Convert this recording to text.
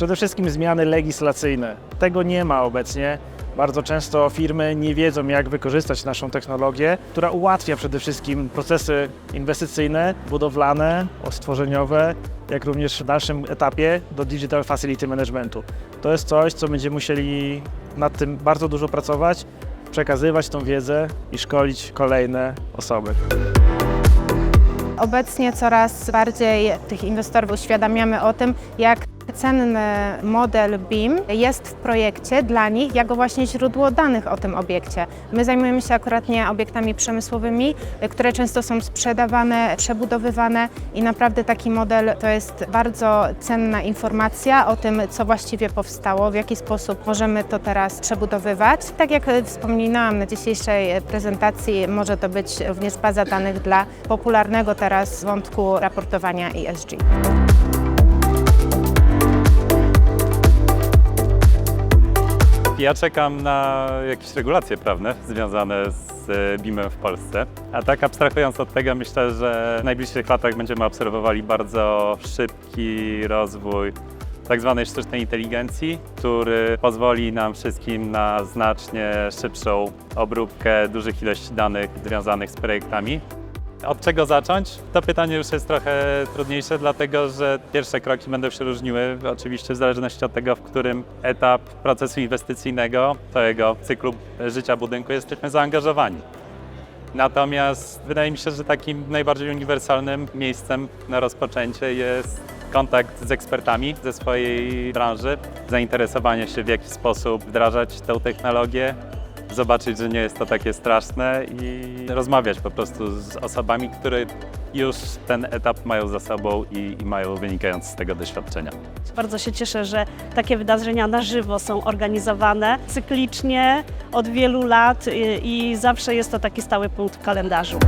Przede wszystkim zmiany legislacyjne. Tego nie ma obecnie. Bardzo często firmy nie wiedzą, jak wykorzystać naszą technologię, która ułatwia przede wszystkim procesy inwestycyjne, budowlane, stworzeniowe, jak również w dalszym etapie do Digital Facility Managementu. To jest coś, co będziemy musieli nad tym bardzo dużo pracować, przekazywać tą wiedzę i szkolić kolejne osoby. Obecnie coraz bardziej tych inwestorów uświadamiamy o tym, jak cenny model BIM jest w projekcie dla nich jako właśnie źródło danych o tym obiekcie. My zajmujemy się akurat nie obiektami przemysłowymi, które często są sprzedawane, przebudowywane i naprawdę taki model to jest bardzo cenna informacja o tym, co właściwie powstało, w jaki sposób możemy to teraz przebudowywać. Tak jak wspominałam na dzisiejszej prezentacji, może to być również baza danych dla popularnego teraz wątku raportowania ESG. Ja czekam na jakieś regulacje prawne związane z e, BIM-em w Polsce. A tak abstrahując od tego, myślę, że w najbliższych latach będziemy obserwowali bardzo szybki rozwój tak zwanej sztucznej inteligencji, który pozwoli nam wszystkim na znacznie szybszą obróbkę dużych ilości danych związanych z projektami. Od czego zacząć? To pytanie już jest trochę trudniejsze, dlatego że pierwsze kroki będą się różniły, oczywiście w zależności od tego, w którym etap procesu inwestycyjnego, całego cyklu życia budynku jesteśmy zaangażowani. Natomiast wydaje mi się, że takim najbardziej uniwersalnym miejscem na rozpoczęcie jest kontakt z ekspertami ze swojej branży, zainteresowanie się w jaki sposób wdrażać tę technologię, zobaczyć, że nie jest to takie straszne i rozmawiać po prostu z osobami, które już ten etap mają za sobą i, i mają wynikając z tego doświadczenia. Bardzo się cieszę, że takie wydarzenia na żywo są organizowane cyklicznie od wielu lat i, i zawsze jest to taki stały punkt w kalendarzu.